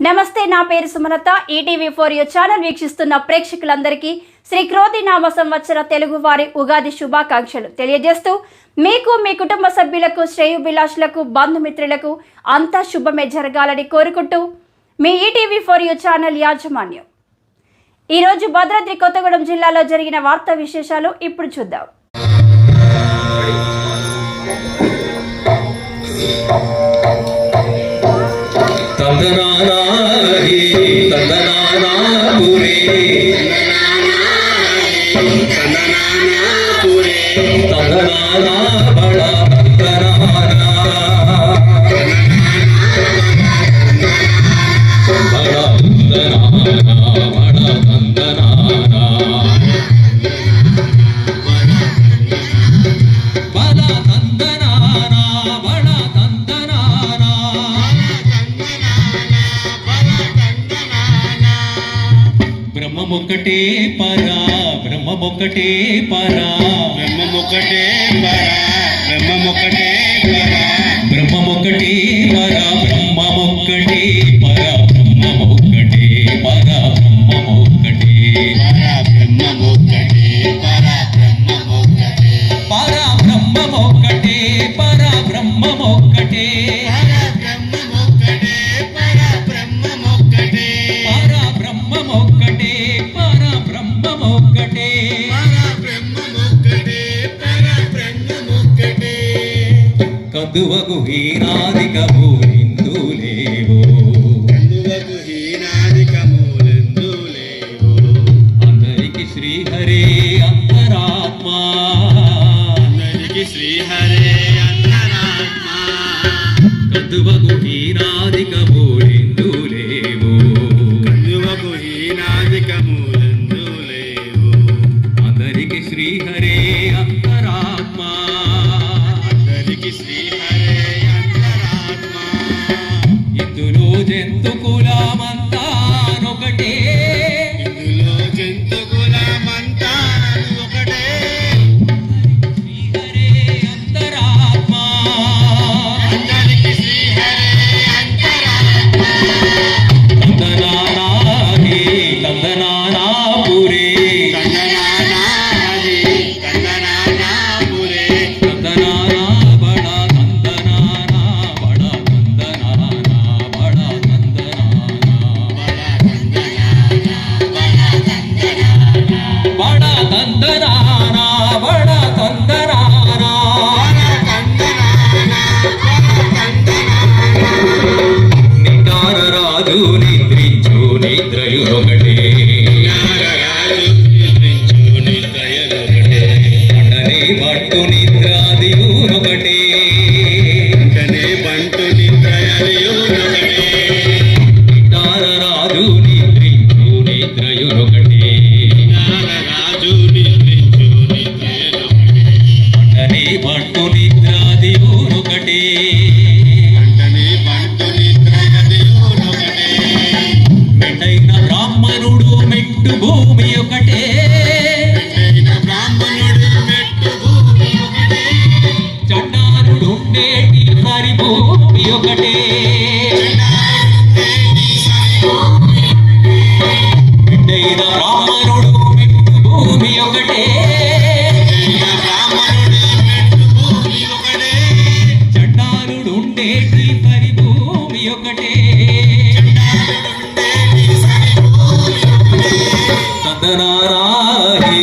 నమస్తే నా పేరు Sumalatha. ETV for you channel వీక్షిస్తున్న ప్రేక్షకులందరికీ శ్రీ క్రోతి నామ సంవత్సర తెలుగు వారి ఉగాది శుభాకాంక్షలు తెలియజేస్తూ మీకు మీ కుటుంబ సభ్యులకు శ్రేయుభిలాషులకు బంధుమిత్రులకు అంతా శుభమే జరగాలని కోరుకుంటూ మీ ఈటీవీ ఫోర్ యూ ఛానల్ యాజమాన్యం. ఈరోజు భద్రాద్రి కొత్తగూడెం జిల్లాలో జరిగిన వార్తా విశేషాలు ఇప్పుడు చూద్దాం. day. బ్రహ్మమొక్కటే పరా బ్రహ్మమొక్కటే పరా. బ్రహ్మమొక్కటే పర బ్రహ్మమొక్కటే పర. బ్రహ్మమొక్కటే పరా బ్రహ్మమొక్కటే పరా బ్రహ్మమొక్కటే పరా. పర వీరాధిక భూమి. opportunity. ఉండేటి హరి భూమి ఒకటే. తందనారాహి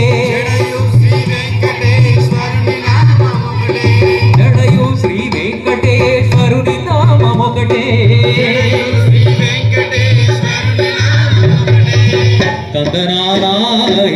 ಕಂದನಾರಾಯ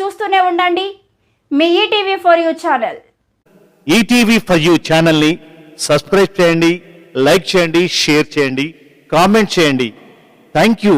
చూస్తూనే ఉండండి. మీ ETV for you channel ETV for you ఛానల్ని సబ్స్క్రైబ్ చేయండి లైక్ చేయండి షేర్ చేయండి కామెంట్ చేయండి. Thank you